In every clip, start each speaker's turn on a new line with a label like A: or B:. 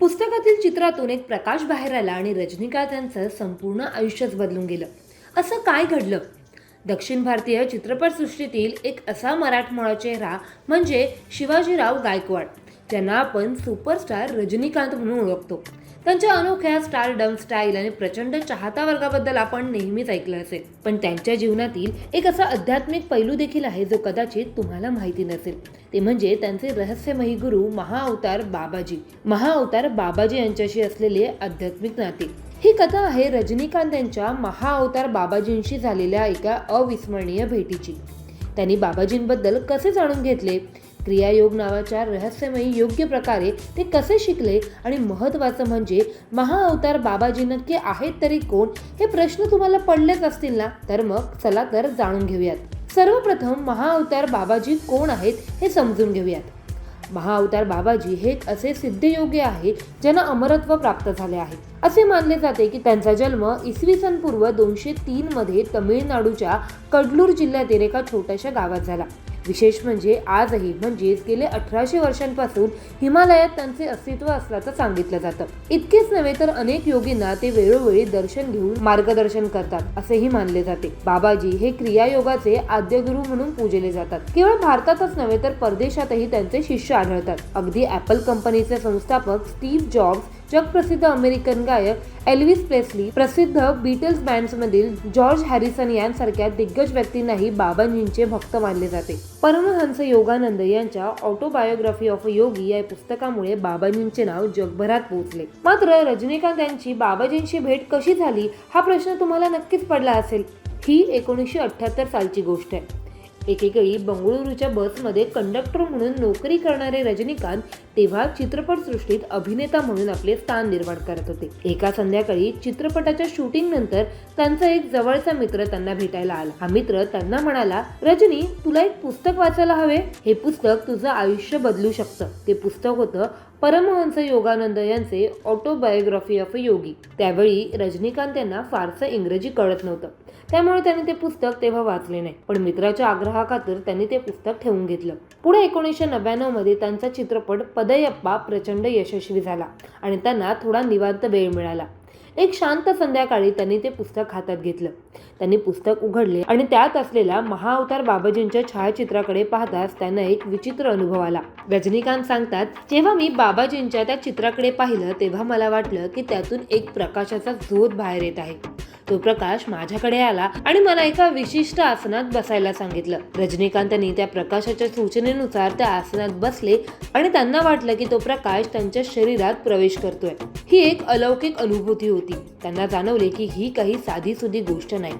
A: पुस्तकातील चित्रातून एक प्रकाश बाहेर आला आणि रजनीकांत यांचं संपूर्ण आयुष्यच बदलून गेलं. असं काय घडलं? दक्षिण भारतीय चित्रपटसृष्टीतील एक असा मराठमोळा चेहरा म्हणजे शिवाजीराव गायकवाड. ज्यांना आपण सुपरस्टार रजनीकांत म्हणून ओळखतो. त्यांच्या अनोख्या स्टारडम स्टाईल आणि प्रचंड चाहता वर्गाबद्दल आपण नेहमीच ऐकलं असेल. पण त्यांच्या जीवनातील एक असा आध्यात्मिक पैलू देखील आहे जो कदाचित तुम्हाला माहिती नसेल. ते म्हणजे त्यांचे रहस्यमयी गुरु महाअवतार बाबाजी. महाअवतार बाबाजी यांच्याशी असलेले आध्यात्मिक नाते. ही कथा आहे रजनीकांत यांच्या महाअवतार बाबाजींशी झालेल्या एका अविस्मरणीय भेटीची. त्यांनी बाबाजींबद्दल कसे जाणून घेतले? क्रियायोग नावाच्या रहस्यमयी योग्य प्रकारे ते कसे शिकले आणि महत्त्वाचं म्हणजे महाअवतार बाबाजी नक्की आहेत तरी कोण हे प्रश्न तुम्हाला पडलेच असतील ना? तर मग चला तर जाणून घेऊयात. सर्वप्रथम महाअवतार बाबाजी कोण आहेत हे समजून घेऊयात. महाअवतार बाबाजी हे एक असे सिद्धयोगी आहे ज्यांना अमरत्व प्राप्त झाले आहे. असे मानले जाते की त्यांचा जन्म इसवी सन पूर्व दोनशे तीन मध्ये तमिळनाडूच्या कडलूर जिल्ह्यातील एका छोट्याशा गावात झाला. विशेष म्हणजे आजही म्हणजेच गेले अठराशे वर्षांपासून हिमालयात त्यांचे अस्तित्व असल्याचं सांगितलं जातं. इतकेच नव्हे तर अनेक योगींना ते वेळोवेळी दर्शन घेऊन मार्गदर्शन करतात असेही मानले जाते. बाबाजी हे क्रियायोगाचे आद्यगुरु म्हणून पूजले जातात. केवळ भारतातच नव्हे तर परदेशातही त्यांचे शिष्य आढळतात. अगदी ऍपल कंपनीचे संस्थापक स्टीव्ह जॉब्स जगप्रसिद्ध अमेरिकन गायक एल्विस प्लेसली प्रसिद्ध बीटल्स बँड्समधील जॉर्ज हॅरिसन यांसारख्या दिग्गज व्यक्तींनाही बाबाजींचे भक्त मानले जाते. परमहंस योगानंद यांच्या ऑटोबायोग्राफी ऑफ योगी या पुस्तकामुळे बाबाजींचे नाव जगभरात पोहोचले. मात्र रजनीकांत यांची बाबाजींची भेट कशी झाली हा प्रश्न तुम्हाला नक्कीच पडला असेल. ही एकोणीसशे अठ्ठ्याहत्तर सालची गोष्ट आहे. एकेकाळी बंगळुरूच्या बसमध्ये कंडक्टर म्हणून नोकरी करणारे रजनीकांत तेव्हा चित्रपटसृष्टीत अभिनेता म्हणून आपले स्थान निर्माण करत होते. एका संध्याकाळी चित्रपटाच्या शूटिंग नंतर त्यांचा एक जवळचा मित्र त्यांना भेटायला आला. हा मित्र त्यांना म्हणाला रजनी तुला एक पुस्तक वाचायला हवे? हे पुस्तक तुझं आयुष्य बदलू शकतं. ते पुस्तक होतं परमहंस योगानंद यांचे ऑटोबायोग्राफी ऑफ योगी. त्यावेळी रजनीकांत यांना फारसं इंग्रजी कळत नव्हतं. त्यामुळे त्यांनी ते पुस्तक तेव्हा वाचले नाही. पण मित्राच्या आग्रहाखातर त्यांनी ते पुस्तक ठेवून घेतलं. पुढे एकोणीसशे नव्याण्णवमध्ये त्यांचा चित्रपट पदयप्पा प्रचंड यशस्वी झाला आणि त्यांना थोडा निवांत वेळ मिळाला. एक शांत संध्याकाळी त्यांनी ते पुस्तक हातात घेतलं. त्यांनी पुस्तक उघडले आणि त्यात असलेल्या महाअवतार बाबाजींच्या छायाचित्राकडे पाहताच त्यांना एक विचित्र अनुभव आला. रजनीकांत सांगतात जेव्हा मी बाबाजींच्या त्या चित्राकडे पाहिलं तेव्हा मला वाटलं की त्यातून एक प्रकाशाचा झोत बाहेर येत आहे. तो प्रकाश माझ्याकडे आला आणि मला एका विशिष्ट आसनात बसायला सांगितलं. रजनीकांतनी त्या प्रकाशाच्या सूचनेनुसार त्या आसनात बसले आणि त्यांना वाटलं की तो प्रकाश त्यांच्या शरीरात प्रवेश करतोय. ही एक अलौकिक अनुभूती होती. त्यांना जाणवले की ही काही साधी सुधी गोष्ट नाही.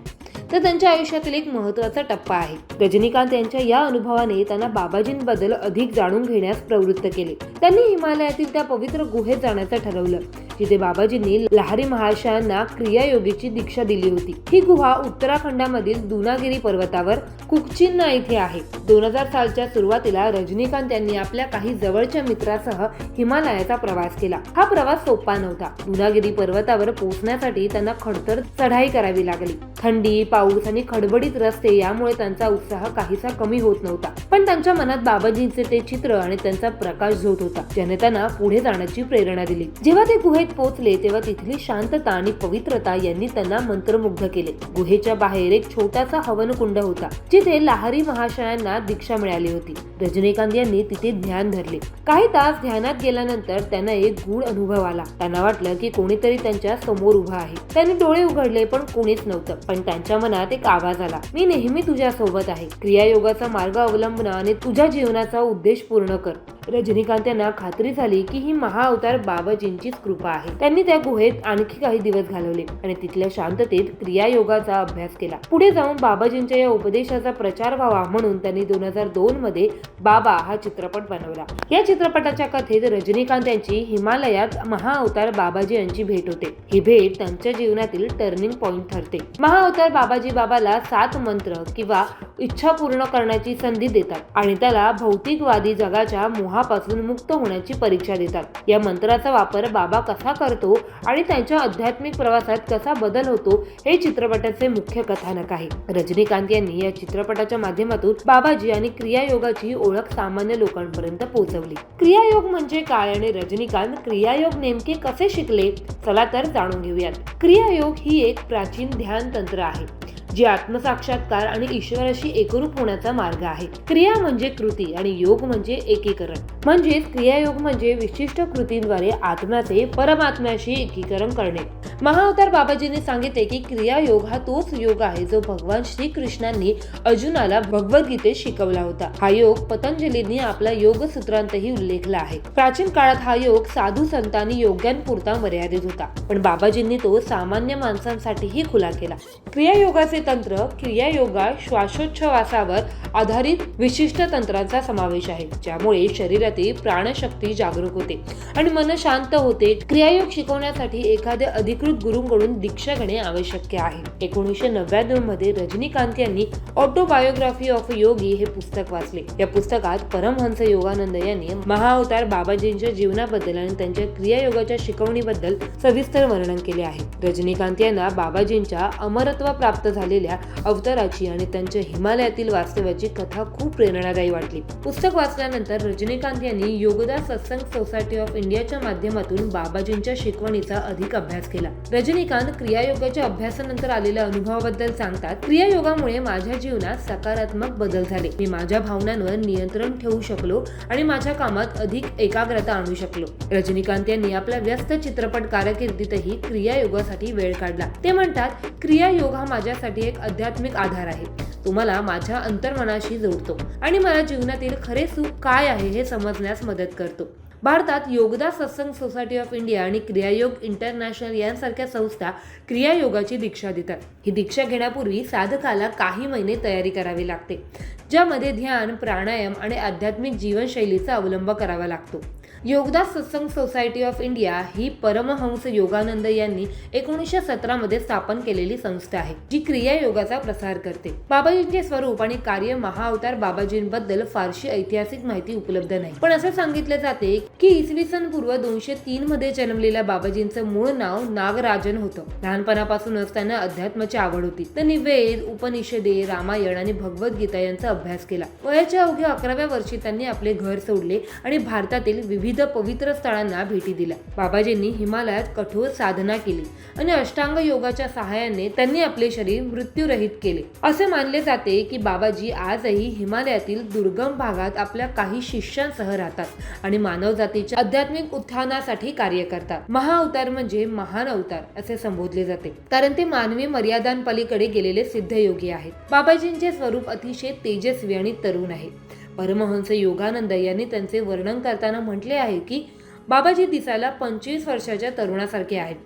A: तर त्यांच्या आयुष्यातील एक महत्त्वाचा टप्पा आहे. रजनीकांत यांच्या या अनुभवाने त्यांना बाबाजींबद्दल अधिक जाणून घेण्यास प्रवृत्त केले. त्यांनी हिमालयातील त्या पवित्र गुहेत जाण्याचं ठरवलं. जिथे बाबाजींनी लहारी महाशयांना क्रियायोगीची दीक्षा दिली होती. ही गुहा उत्तराखंडामधील दुनागिरी पर्वतावर कुकचिन्ना येथे आहे. दोन हजार सालच्या सुरुवातीला रजनीकांत यांनी आपल्या काही जवळच्या मित्रासह हिमालयाचा प्रवास केला. हा प्रवास सोपा नव्हता. दुनागिरी पर्वतावर पोहोचण्यासाठी त्यांना खडतर चढाई करावी लागली. थंडी पाऊस आणि खडबडीत रस्ते यामुळे त्यांचा उत्साह काहीसा कमी होत नव्हता. पण त्यांच्या मनात बाबाजींचे ते चित्र आणि त्यांचा प्रकाश झोत होता. ज्याने त्यांना पुढे जाण्याची प्रेरणा दिली. जेव्हा ते गुहेत पोहोचले तेव्हा तिथली शांतता आणि पवित्रता यांनी त्यांना मंत्रमुग्ध केले. गुहेच्या बाहेर एक छोटासा हवनकुंड होता जिथे लहारी महाशयांना दीक्षा मिळाली होती. रजनीकांत यांनी तिथे ध्यान धरले. काही तास ध्यानात गेल्यानंतर त्यांना एक गूढ अनुभव आला. त्यांना वाटलं की कोणीतरी त्यांच्यासमोर उभा आहे. त्यांनी डोळे उघडले पण कोणीच नव्हतं. पण त्यांच्या मनात एक आवाज आला. मी नेहमी तुझ्या सोबत आहे. क्रियायोगाचा मार्ग अवलंबना आणि तुझ्या जीवनाचा उद्देश पूर्ण कर. रजनीकांत यांना खात्री झाली की ही महाअवतार बाबाजींचीच कृपा आहे. त्यांनी त्या गुहेत आणखी काही दिवस घालवले आणि तिथल्या शांततेत क्रियायोगाचा अभ्यास केला. पुढे जाऊन बाबाजींच्या या उपदेशाचा प्रचार व्हावा म्हणून त्यांनी दोन हजार दोन मध्ये बाबा हा चित्रपट बनवला. या चित्रपटाच्या कथेत रजनीकांत यांची हिमालयात महाअवतार बाबाजी यांची भेट होते. ही भेट त्यांच्या जीवनातील टर्निंग पॉइंट ठरते. महाअवतार बाबाजी बाबाला सात मंत्र किंवा इच्छा पूर्ण करण्याची संधी देतात आणि त्याला भौतिकवादी जगाच्या मोहापासून मुक्त होण्याची परीक्षा देतात. या मंत्राचा वापर बाबा कसा करतो आणि त्यांच्या आध्यात्मिक प्रवासात कसा बदल होतो हे चित्रपटाचे मुख्य कथानक आहे. रजनीकांत यांनी या चित्रपटाच्या माध्यमातून बाबाजी आणि क्रियायोगाची ओळख सामान्य लोकांपर्यंत पोहोचवली. क्रियायोग म्हणजे काय आणि रजनीकांत क्रियायोग नेमके कसे शिकले? चला तर जाणून घेऊयात. क्रियायोग ही एक प्राचीन ध्यान तंत्र आहे. जी आत्मसाक्षात्कार आणि ईश्वराशी एकरूप होण्याचा मार्ग आहे. क्रिया म्हणजे कृती आणि योग म्हणजे एकीकरण. म्हणजेच क्रियायोग म्हणजे विशिष्ट कृतींद्वारे आत्म्याचे परमात्म्याशी एकीकरण करणे. महाअवतार बाबाजींनी सांगितले की क्रियायोग हा तोच योग आहे जो भगवान श्रीकृष्णांनी अर्जुनाला भगवद्गीतेत शिकवला होता. हा योग पतंजलींनी आपला योग सूत्रांतही उल्लेखला आहे. प्राचीन काळात हा योग साधू संतांनी योग्यांपुरता मर्यादित होता. पण बाबाजींनी तो सामान्य माणसांसाठीही खुला केला. क्रियायोगाचे तंत्र क्रियायोगा श्वासोच्छवासावर आधारित विशिष्ट तंत्रांचा समावेश आहे ज्यामुळे शरीरातील प्राणशक्ती जागरूक होते आणि मन शांत होते. क्रियायोग शिकवण्यासाठी एखाद्या अधिकृत गुरूंकडून दीक्षा घेणे आवश्यक आहे. एकोणीसशे नव्याण्णवमध्ये रजनीकांत यांनी ऑटोबायोग्राफी ऑफ योगी हे पुस्तक वाचले. या पुस्तकात परमहंस योगानंद यांनी महाअवतार बाबाजींच्या जीवनाबद्दल आणि त्यांच्या क्रियायोगाच्या शिकवणीबद्दल सविस्तर वर्णन केले आहे. रजनीकांत यांना बाबाजींच्या अमरत्व प्राप्त झाले झालेल्या अवताराची आणि त्यांच्या हिमालयातील वास्तव्याची कथा खूप प्रेरणादायी वाटली. पुस्तक वाचल्यानंतर रजनीकांत यांनी योगदा सत्संग सोसायटी ऑफ इंडियाच्या माध्यमातून बाबाजींच्या शिकवणीचा अधिक अभ्यास केला. रजनीकांत क्रियायोगाच्या अभ्यासानंतर आलेल्या अनुभवाबद्दल सांगतात क्रियायोगामुळे माझ्या जीवनात सकारात्मक बदल झाले. मी माझ्या भावनांवर नियंत्रण ठेवू शकलो आणि माझ्या कामात अधिक एकाग्रता आणू शकलो. रजनीकांत यांनी आपल्या व्यस्त चित्रपट कारकिर्दीतही क्रियायोगासाठी वेळ काढला. ते म्हणतात क्रियायोग हा माझ्यासाठी एक आध्यात्मिक आधार आहे. तो मला माझ्या अंतर्मनाशी जोडतो आणि मला जीवनातील खरे सुख काय आहे हे समजण्यास मदत करतो. भारतात योगदास सत्संग सोसायटी ऑफ इंडिया आणि क्रियायोग इंटरनॅशनल यांसारख्या संस्था क्रियायोगाची दीक्षा देतात. ही दीक्षा घेण्यापूर्वी साधकाला काही महिने तयारी करावी लागते ज्यामध्ये ध्यान प्राणायाम आणि आध्यात्मिक जीवनशैलीचा अवलंब करावा लागतो. Yogoda Satsang society of India ही परमहंस योगानंद यांनी एकोणीसशे सतरा मध्ये स्थापन केलेली संस्था आहे जी क्रिया योगाचा प्रसार करते. बाबाजींचे स्वरूप आणि कार्य महाअवतार बाबाजींबद्दल फारशी ऐतिहासिक माहिती उपलब्ध नाही. पण असं सांगितले जाते की इसवी सन पूर्व दोनशे तीन मध्ये जन्मलेल्या बाबाजींचं मूळ नाव नागराजन होतं. लहानपणापासूनच त्यांना अध्यात्माची आवड होती. त्यांनी वेद उपनिषदे रामायण आणि भगवद्गीता यांचा अभ्यास केला. वयाच्या अवघ्या अकराव्या वर्षी त्यांनी आपले घर सोडले आणि भारतातील विविध पवित्र स्थळांना भेटी दिल्या. बाबाजींनी हिमालयात कठोर साधना केली आणि अष्टांग योगाच्या सहाय्याने त्यांनी आपले शरीर मृत्यूरहित केले. असे मानले जाते की बाबाजी आजही हिमालयातील दुर्गम भागात आपल्या काही शिष्यांसह राहतात आणि मानव जातीच्या आध्यात्मिक उत्थानासाठी कार्य करतात. महाअवतार म्हणजे महान अवतार असे संबोधले जाते. कारण ते मानवी मर्यादांपलीकडे गेलेले सिद्ध योगी आहेत. बाबाजींचे स्वरूप अतिशय तेजस्वी आणि तरुण आहे. परमहंस योगानंद यांनी त्यांचे वर्णन करताना म्हटले आहे की बाबाजी दिसायला पंचवीस वर्षाच्या तरुणासारखे आहेत.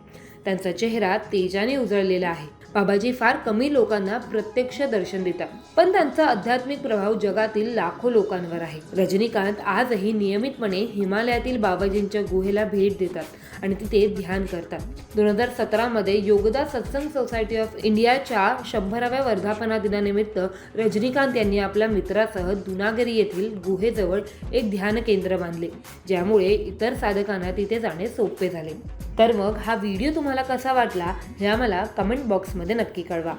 A: त्यांचा चेहरा तेजाने उजळलेला आहे. बाबाजी फार कमी लोकांना प्रत्यक्ष दर्शन देतात. पण त्यांचा आध्यात्मिक प्रभाव जगातील लाखो लोकांवर आहे. रजनीकांत आजही नियमितपणे हिमालयातील बाबाजींच्या गुहेला भेट देतात आणि तिथे ध्यान करतात. दोन हजार सतरामध्ये योगदा सत्संग सोसायटी ऑफ इंडियाच्या शंभराव्या वर्धापना दिनानिमित्त रजनीकांत यांनी आपल्या मित्रासह दुनागरी येथील गुहेजवळ एक ध्यान केंद्र बांधले ज्यामुळे इतर साधकांना तिथे जाणे सोपे झाले. तर मग हा व्हिडिओ तुम्हाला कसा वाटला हे आम्हाला कमेंट बॉक्समध्ये नक्की कळवा.